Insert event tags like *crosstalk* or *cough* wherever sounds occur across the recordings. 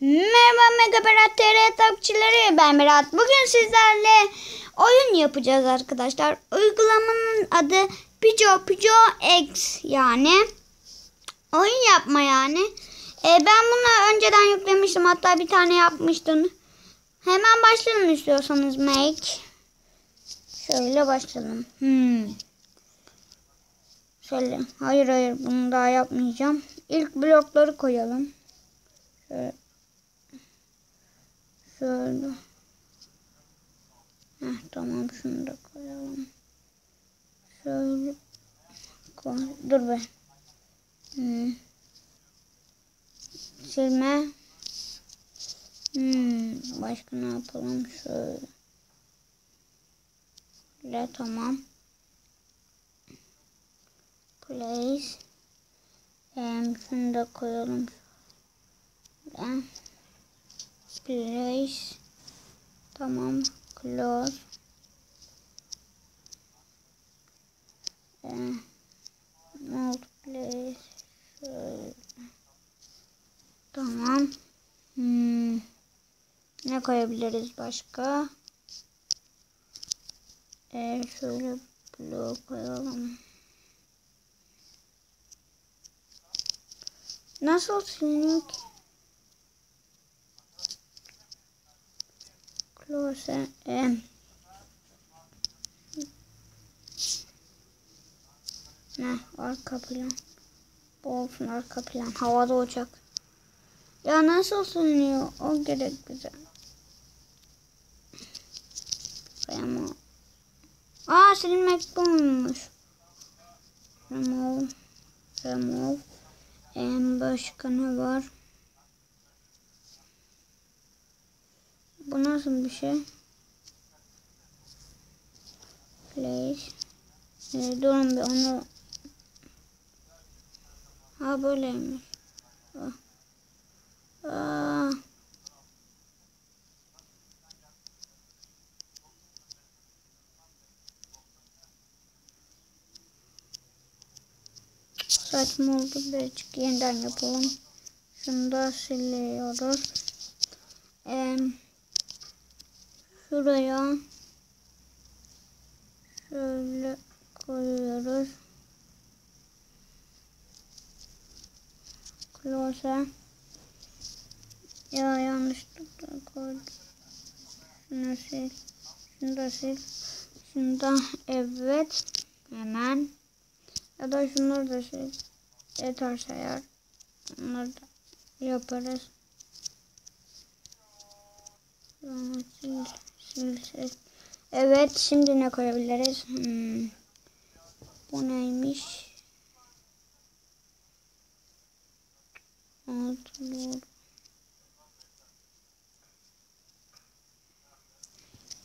Merhaba Mega Berat TR takipçileri ben Berat. Bugün sizlerle oyun yapacağız arkadaşlar. Uygulamanın adı Pijo Pijo X yani. Oyun yapma yani. Ee, ben bunu önceden yüklemiştim. Hatta bir tane yapmıştım. Hemen başlayalım istiyorsanız make. Şöyle başlayalım. Hmm. Şöyle. Hayır hayır bunu daha yapmayacağım. İlk blokları koyalım. Şöyle. Şöyle. Heh, tamam şunu da koyalım. Şöyle. Koy. Dur be. Hmm. Silme. Hmm. Başka ne yapalım? Şöyle. Şöyle tamam. Place. Hem şunu da koyalım. Şöyle. Place. Tamam. Close. Place. Şöyle. Tamam. Hmm. Ne koyabiliriz başka? Ee, şöyle blok koyalım. Nasıl siliniyor? Close. Em. Ne? Arka plan. Olsun arka plan. Havada uçak. Ya nasıl sınıyor? O gerek bize. Ama. Aa silinmek bulunmuş. Remove. Remove. En başka ne var? Bu nasıl bir şey? Place. Ee, durun bir onu. Ha böyleymiş. Ah. Aa. Saçma oldu. Birazcık yeniden yapalım. Şunu da siliyoruz. Ee, şuraya şöyle koyuyoruz. Close. Ya yanlışlıkla koydum. Şunu sil. Şunu da sil. Şunu da evet. Hemen. Ya da şunları da sil. Yeterse eğer. Bunları da yaparız. Sil, sil. Evet şimdi ne koyabiliriz? Hmm. Bu neymiş? Hatırlıyorum.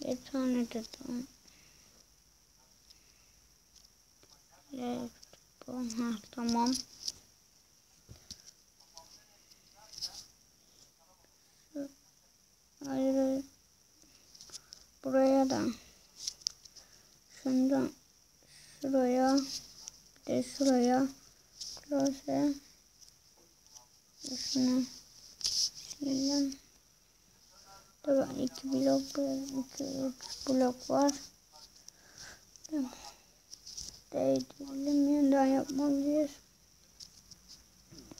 Bir tane de tamam. Şu, hayır, hayır. Buraya da. Şundan şuraya. Bir de şuraya. Close. Şunu silelim. Tabii iki blok, iki üç blok var. Tamam. Değdirelim yeniden yapmalıyız.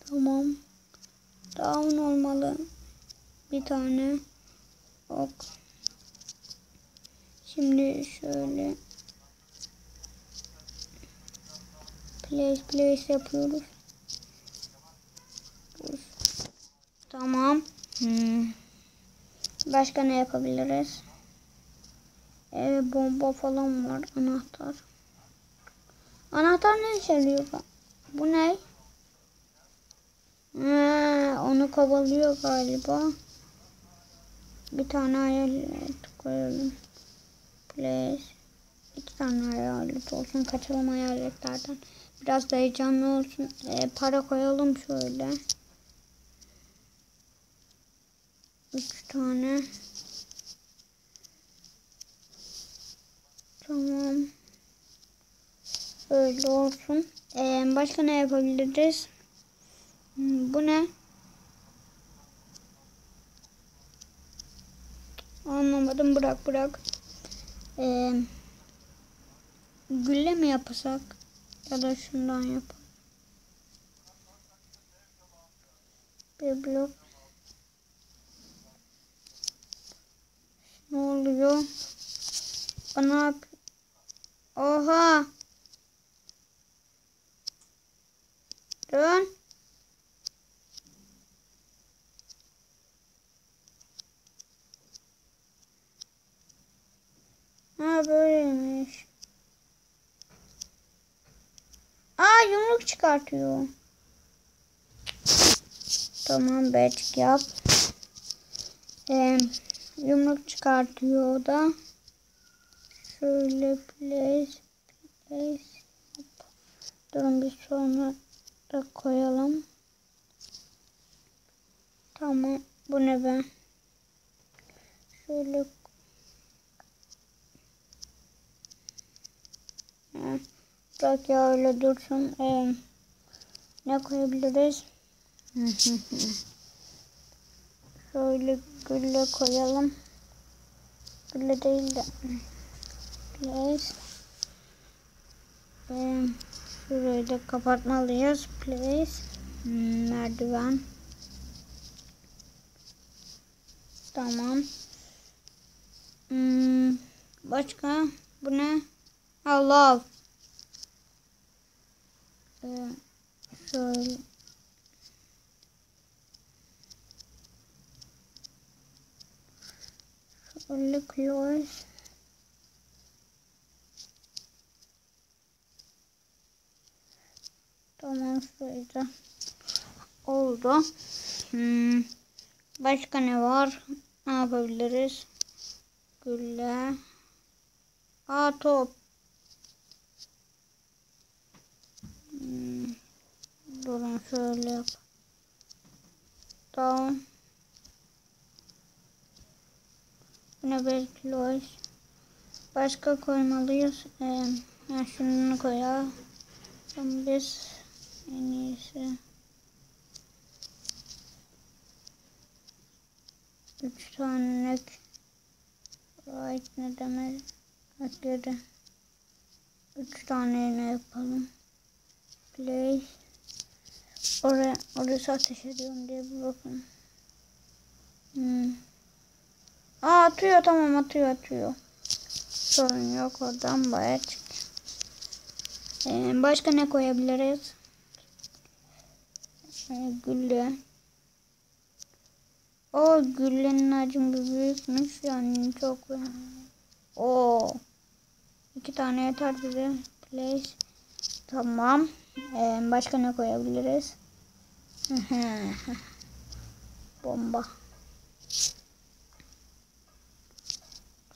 Tamam. Down olmalı. Bir tane ok. Şimdi şöyle place place yapıyoruz. Tamam. Hmm. Başka ne yapabiliriz? Ee, bomba falan var. Anahtar. Anahtar ne işe yarıyor? Bu ne? Ee, onu kovalıyor galiba. Bir tane hayalet koyalım. Place. İki tane hayalet olsun. Kaçalım hayaletlerden. Biraz da heyecanlı olsun. Ee, para koyalım şöyle. Üç tane. Tamam. Öyle olsun. Ee, başka ne yapabiliriz? Hmm, bu ne? Anlamadım. Bırak bırak. Ee, gülle mi yapsak? Ya da şundan yapalım. Bir blok Ne oluyor? Bana. Oha. Dön. Ha böyleymiş. Aa yumruk çıkartıyor. Tamam bet yap. Ee, yumruk çıkartıyor o da. Şöyle place place. Durun bir sonra da koyalım. Tamam. Bu ne be? Şöyle Bırak ya öyle dursun. Ee, ne koyabiliriz? *laughs* Şöyle gülle koyalım. Gülle değil de. Place. Ee, şurayı da kapatmalıyız. Place. Merdiven. Tamam. Hmm, başka? Bu ne? Love. Ee, şöyle. Close. Tamam şöyle. Oldu. Hmm. Başka ne var? Ne yapabiliriz? Gülle. Aa top. Hmm. Durun şöyle yap. Tamam. Buna loş. Başka koymalıyız. Ee, ha, şunu koyalım. Biz en iyisi. Üç tanelik. Right ne demek? Ekleri. Üç tane ne yapalım? Play. Oraya, orası ateş ediyorum diye bakın. Hmm. Aa atıyor tamam atıyor atıyor. Sorun yok oradan bayağı çık. Ee, başka ne koyabiliriz? Ee, gülle. O güllenin hacmi büyükmüş yani çok. O iki tane yeter bize. Place. Tamam. Ee, başka ne koyabiliriz? *laughs* Bomba.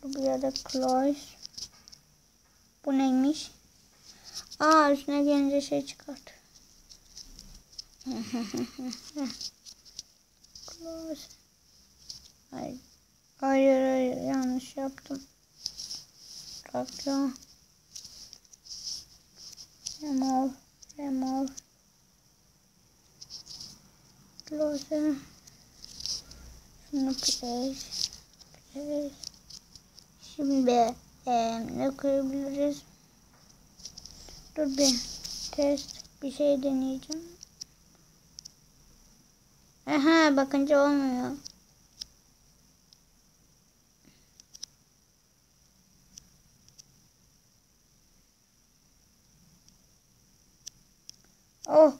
Buraya da close. Bu neymiş? Aa üstüne gelince şey çıkart. *laughs* close. Hayır. Hayır hayır yanlış yaptım. Bak ya. Remove. Remove. Close. Şunu place. Place. Şimdi e, ne koyabiliriz? Dur bir test bir şey deneyeceğim. Aha bakınca olmuyor. Oh.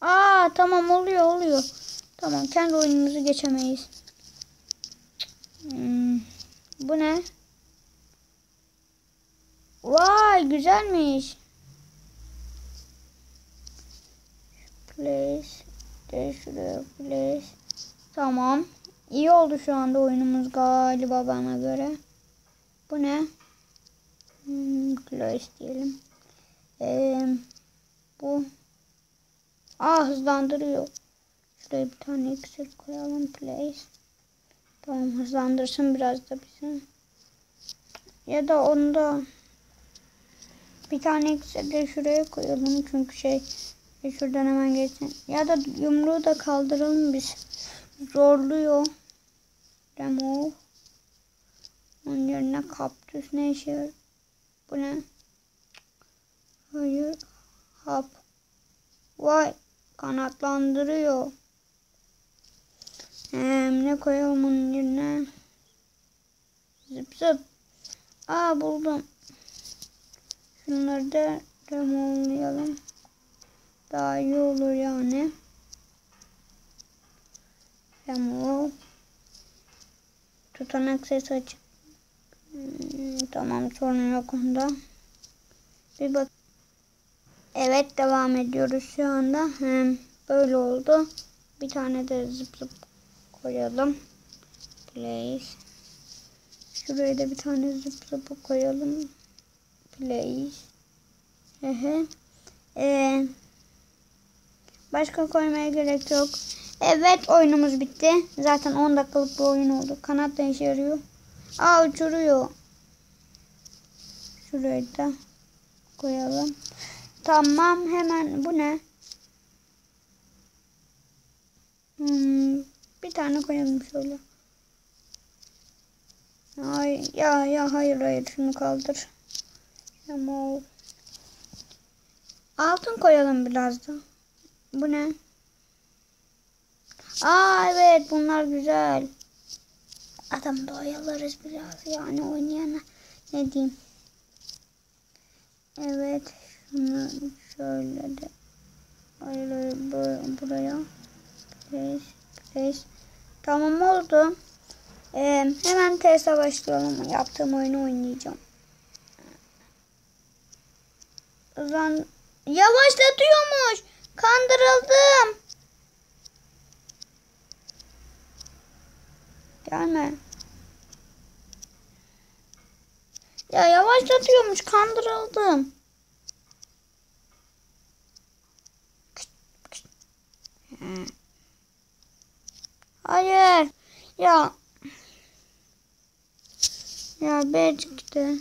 Aa tamam oluyor oluyor. Tamam kendi oyunumuzu geçemeyiz. Hmm. Bu ne? Vay güzelmiş. Place. De place. Tamam. İyi oldu şu anda oyunumuz galiba bana göre. Bu ne? Hmm, place diyelim. Ee, bu. Aa hızlandırıyor. Şuraya bir tane iksir koyalım. Place. Tamam hızlandırsın biraz da bizi. Ya da onda bir tane iksir de şuraya koyalım. Çünkü şey şuradan hemen geçsin. Ya da yumruğu da kaldıralım biz. Zorluyor. Remove. Onun yerine kaktüs ne işe? Bu ne? Hayır. Hap. Vay. Kanatlandırıyor. Ee, ne koyalım onun yerine? Zıp zıp. Aa buldum. Şunları da removelayalım. Daha iyi olur yani. Remove. Tutanak ses açık. Hmm, tamam sorun yok onda. Bir bak. Evet devam ediyoruz şu anda. Hem böyle oldu. Bir tane de zıp zıp koyalım. Place. Şuraya da bir tane zıp zıp koyalım. Place. Hehe. Ee, başka koymaya gerek yok. Evet oyunumuz bitti. Zaten 10 dakikalık bir oyun oldu. Kanat da işe yarıyor. Aa uçuruyor. Şurayı da koyalım. Tamam hemen bu ne? Hmm, bir tane koyalım şöyle. Ay ya ya hayır hayır şunu kaldır. Ama altın koyalım biraz da. Bu ne? Aa evet bunlar güzel. Adam da oyalarız biraz yani oynayana. Ne diyeyim? Evet. Şunu şöyle de. Bu- buraya. Place, place. Tamam oldu. Ee, hemen teste başlayalım. Yaptığım oyunu oynayacağım. Zaman yavaşlatıyormuş. Kandırıldım. Gelme. Ya yavaşlatıyormuş. Kandırıldım. Hayır. Ya. Ya B çıktı.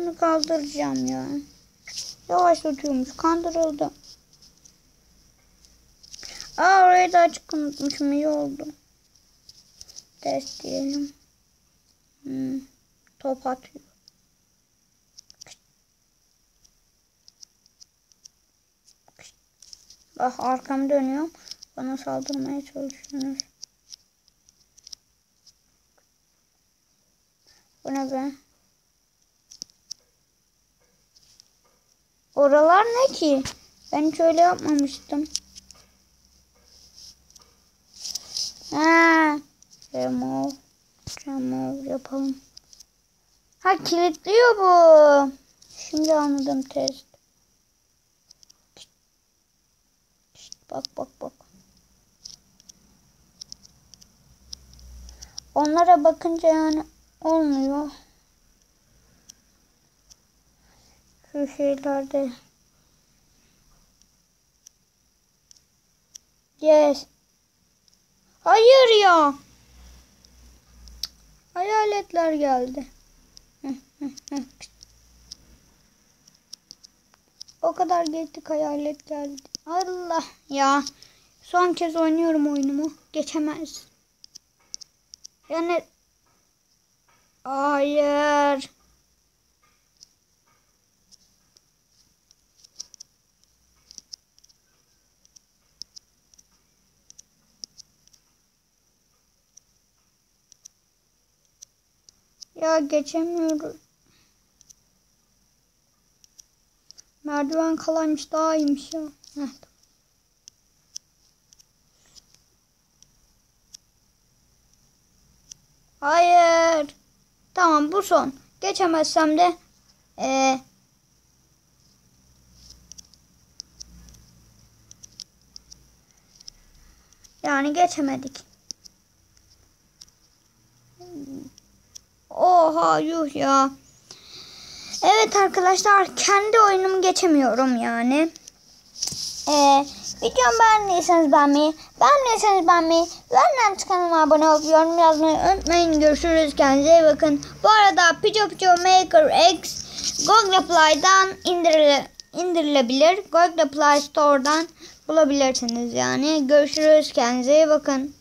Şunu kaldıracağım ya. Yavaşlatıyormuş. Kandırıldım. Aa orayı da açık unutmuşum. İyi oldu. Test diyelim. Hmm. Top atıyor. Bak arkam dönüyorum. Bana saldırmaya çalışıyorsunuz. Bu ne be? Oralar ne ki? Ben hiç öyle yapmamıştım. Ha, remove, remove yapalım. Ha kilitliyor bu. Şimdi anladım test. Bak bak bak. Onlara bakınca yani olmuyor. Şu şeylerde. Yes. Hayır ya. Hayaletler geldi. O kadar geçtik hayalet geldi. Allah ya. Son kez oynuyorum oyunumu. Geçemez. Yani Hayır. Ya geçemiyoruz. Merdiven kalaymış daha iyiymiş ya. Heh. Hayır. Tamam bu son. Geçemezsem de ee, yani geçemedik. Oha yuh ya. Evet arkadaşlar kendi oyunumu geçemiyorum yani. Ee, videomu beğendiyseniz beğenmeyi, beğenmediyseniz beğenmeyi, benden kanalıma abone olup yorum yazmayı unutmayın. Görüşürüz. Kendinize iyi bakın. Bu arada Pijo Pijo Maker X Google Play'dan indirile, indirilebilir. Google Play Store'dan bulabilirsiniz yani. Görüşürüz. Kendinize iyi bakın.